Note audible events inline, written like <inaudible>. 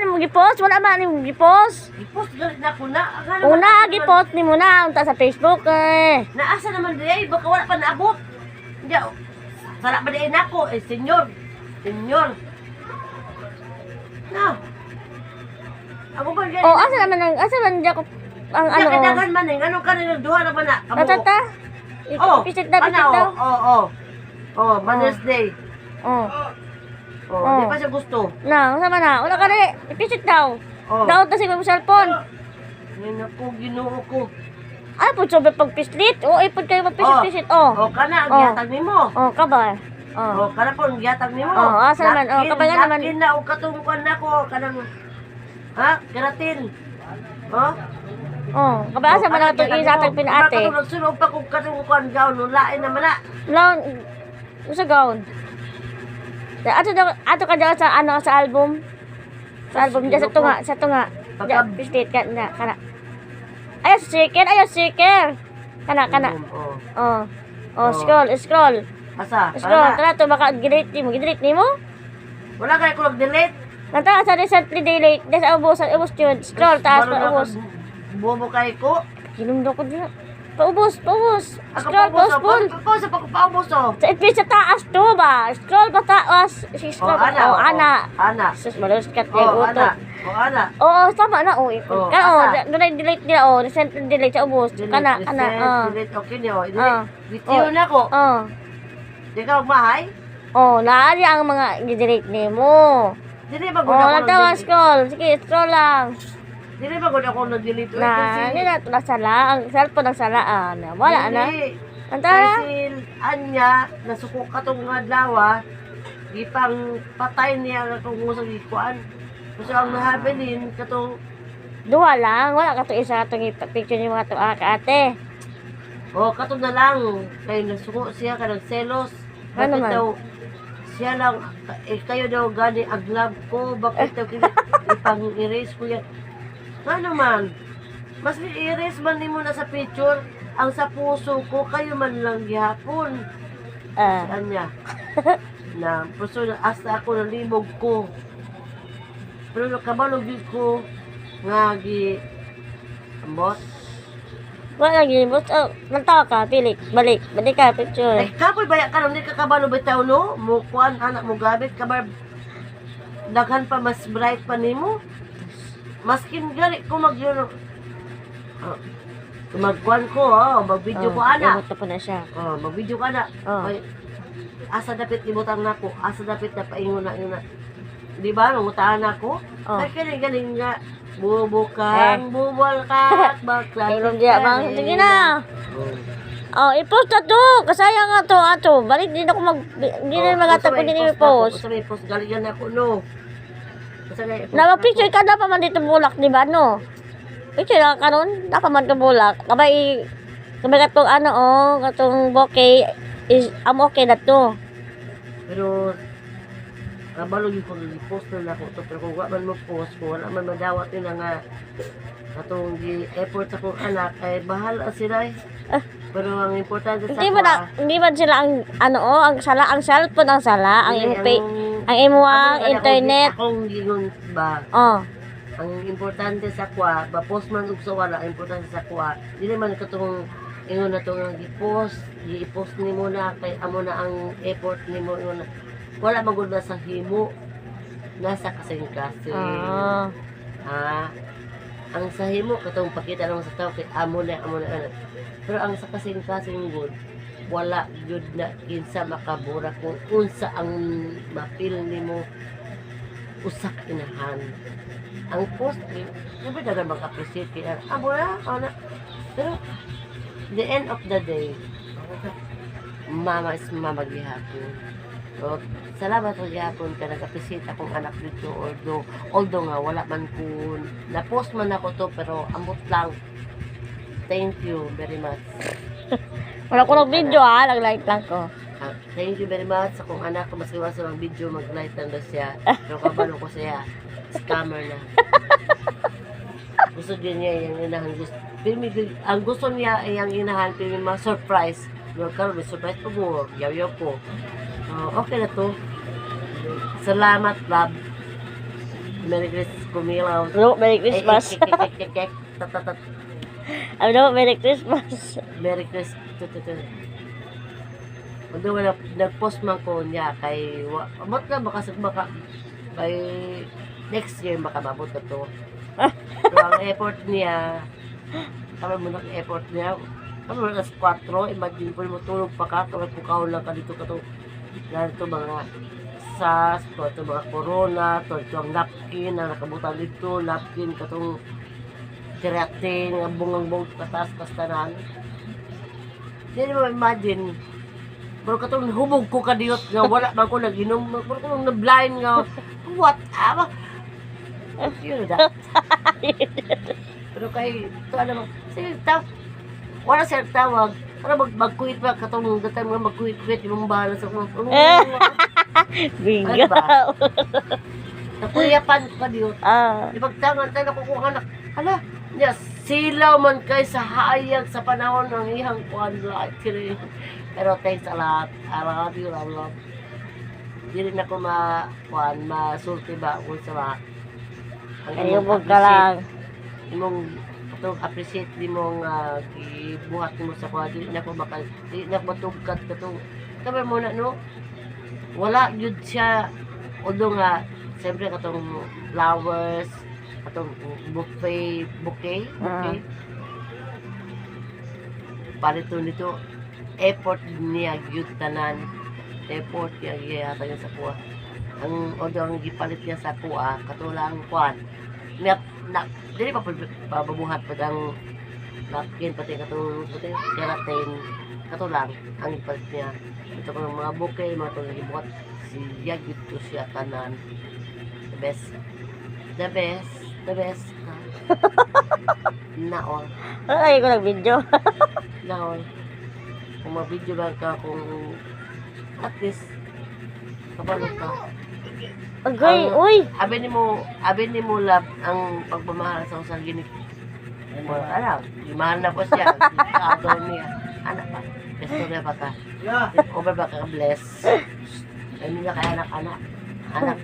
man mo gipost, wala man mo gipost. I-post galit na ako na. Akala Una gipost ni mo na unta sa Facebook eh. Naasa naman din baka wala pa naabot. Hindi, oh. Sara ba din ako? Eh, senyor. Senyor. Na. Ako ba ganyan? Oh, asa naman ang asa man ako ang ano. Ano? oh. Kadagan man eh. Ano ka rin duha na ba na? Kamu- Tatata. Oh, Pisit na pisit ano? daw. Oo, oo. Oh, Mother's Day. Oh. Oh, Oh. di pa siya gusto. Na, sama na. Wala ka rin. Pisit daw. Oh. Daw ta sa cellphone. Yan ako, ginoo ko. Ay, po sobrang pagpislit. O, ipod kayo magpisit-pisit. Oh. Oh, kana, ang Oh. gihatag nimo. Oh, kabal. Oh. Oh, kana po ang gihatag nimo. Oh, asa naman? Oh, Lakin- kapag nga naman- lakin na og katungkuan nako kanang ha, keratin. Oh. Oh, kabal asa man ano, ato isatag pinaate. Katong nagsunog pa kung katungkuan gaw no lain naman na. Laon usa gaon. Ato daw ato ka daw sa ano sa album. Sa album diya sa tunga, sa tunga. Diya, Pagka- pislit ka na kana. Ayo sticker, ayo sticker. Kana kana. Oh. Oh. Oh, Oh. scroll, scroll. Asa? Scroll, Kana. to baka delete nimo, delete nimo. Wala kay ko delete. Nata sa recently delete, des ubos, ubos yun. Scroll taas pa ubos. Bobo kay ko. Ginundo ko diya. Paubos, paubos. Ako Scroll, paubos, paubos, oh. Paubos, pa paubos oh. Sa ipis sa taas to ba? Scroll pa taas. Si Oh, scroll pa. ana. Oh, ana. Ana. Sus, malus kat Oh, yung ana. utot. Oh, ana. Oo, tama na. Oh, Oh, ikot. Ka, oh, asa? doon ay delete nila. Oh, recent delete sa ubos. Delete, Kana, kana. Oh. delete, okay niyo. Ah. Delete. Bitiyo Oh. na ko. Oh. Di ka magmahay? Oh, naari ang mga i-delete ni mo. Dili ba Oh, gud ako natawa, scroll. Sige, scroll lang. Dili ba gud ako nag-delete? Uy, Na, hindi na nasala. Ang cellphone ang salaan. Wala na. Antara? Kasi anya, nasuko ka tong adlaw, gipang patay niya nga kung sa gikuan. Kasi ang nahabilin katong Duha lang. Wala ka to isa itong picture ni mga to ah, ate. oh kato na lang kay nasuko siya ka nagselos. Ano Bakit man? daw siya lang eh, kayo daw gani aglab ko bakit daw kini <laughs> ipang erase ko yan. Ano man? Mas i-erase man nimo na sa picture ang sa puso ko kayo man lang gihapon. Ah. Anya. <laughs> na puso na hasta ako nalimog ko. Pero nakabalog yun ko nga gi ambot. Wala lagi. Basta, oh, nagtawa ka. Pilik. Balik. Balik ka. Picture. Ay kapoy baya ka nung di ka kabalo bitaw no? Mo kuan anak mo gabit kabar daghan pa mas bright pa nimo. Maskin gali ko mag yun. Oh, magkuan ko, oh, mag-video ko ana. Ibuto po na siya. Oh, mag-video ka na. Oh. Ay, asa dapit ibutang nako, asa dapit na paingon na yun na. Di ba, nangutaan ako? Oh. Ay, kaya galing nga. Bubukang, bubal <laughs> ka, bakla. Kailan diya bang? Sige na. Oh, i-post na to. Kasaya nga to, ato. Balik din ako mag... Hindi Oh, na magatag ko din i-post. Sa may post, galingan ako, no. Post. Naka-picture ka na pa man dito bulak, di ba, no? Picture na ka nun. Naka man bulak. Kabay, kabay katong ano, oh, katong bokeh, is, am okay na to. Pero, kabalo yung kung post na ako to. Pero kung wala man mo post, kung wala man madawat yun na nga, katong gi effort sa kong anak, ay bahala sila eh. Ah. Pero ang importante sa Hindi ba na, hindi ba sila ang, ano, oh, ang sala, ang cellphone ang sala, ang impay, ang- ang imuang internet. Akong gingon ba, Oh, ang importante sa kwa, ba post man ug sa wala, ang importante sa kwa, dili man katong ingon na to nga gi-post, gi-post nimo na kay amo na ang effort nimo ingon na wala magud na sa himo nasa kasing-kasing. ah, Ha? Ang sa himo katong pakita lang sa tao kay amo na amo na ano. Pero ang sa kasing-kasing good wala jud na kinsa makabura kung unsa ang mapil nimo usak inahan. Ang post eh, sabi na mag appreciate kaya amo na. Pero the end of the day mama is mama gihapon. So, salamat po gihapon ka nag-appreciate akong anak dito although although nga wala man ko na-post man ako to pero ambot lang. Thank you very much. <laughs> wala ko ng video ah, nag-like lang ko. Ah, thank you very much sa kong anak ko mas iwasan ang video mag-light na daw siya. <laughs> Pero kabalo ko siya. Scammer na. <laughs> gusto din niya yung inahan gusto. Ang gusto niya ay ang inahan pero mga surprise. Yung karoon may surprise pa mo. Yaw-yaw ko. Ah, okay na to. Salamat, love. Merry Christmas, kumilaw. Ano, Merry Christmas. Tat. Ano, Merry Christmas. Merry Christmas. Although wala, nag-post man ko niya kay, abot na baka, sa- baka, kay, next year baka mabot na to. Pero <laughs> ang effort niya, kami mo ng effort niya, kami mo alas 4, imagine po mo tulog pa ka, kami pukaw lang ka dito ka to, narito mga SAS, to, ito mga corona, to, ito ang napkin na nakabutan dito, napkin, katong keratin, ang bungang bong katas kastanan. Hindi mo imagine, pero katong hubog ko kadiyot nga wala man ko nag-inom, pero katong na-blind nga, what, ama? Yun na. pero kay, ito ano mo, sige, ta, wala siya tawag, para mag magkuit ba katong datang mga magkuit-kuit yung bahala sa mga <laughs> Bigaw. Nakuyapan pa diyo. Ah. Di pagtangan tayo nakukuha anak. Hala, niya, silaw man kay sa hayag sa panahon ng ihang kuhan like kiri. Pero thanks a lot. I love you, I love. Di rin ako ma, kuhan, masulti ba kung sa mga. Ang imong Ayubog ka lang. Imong itong appreciate di mong uh, gibuhat mo sa kuha. Di na ko makal, di na matugkat ka itong. Kabar mo na, no? Wala yun siya. Although nga, siyempre katong flowers, katong buffet, bouquet, bouquet. Palito nito, effort niya yun tanan. Effort niya giyata niya sa kuha. Ang although ang gipalit niya sa kuha, katulang kuhan. Na, na, dili pa pa- pababuhat pa ang napkin pati katong pati keratin katulang ang gipalit niya. Ito ko mga bouquet, mga itong gibuhat siya gito siya tanan. The best. The best. The best. Naol. Ay, ko ng video. <laughs> Naol. Kung mabidyo lang ka kung at least kapalo ka. Agay, Ang- uy. Abi ni mo, abi ni mo love ang pagmamahal sa usang ginik. Mo, ano, mahal na po siya. <laughs> Kaagaw niya. Anak pa. Gusto na ba ka? Over ba ka bless? Ay nila kay anak-anak. Anak.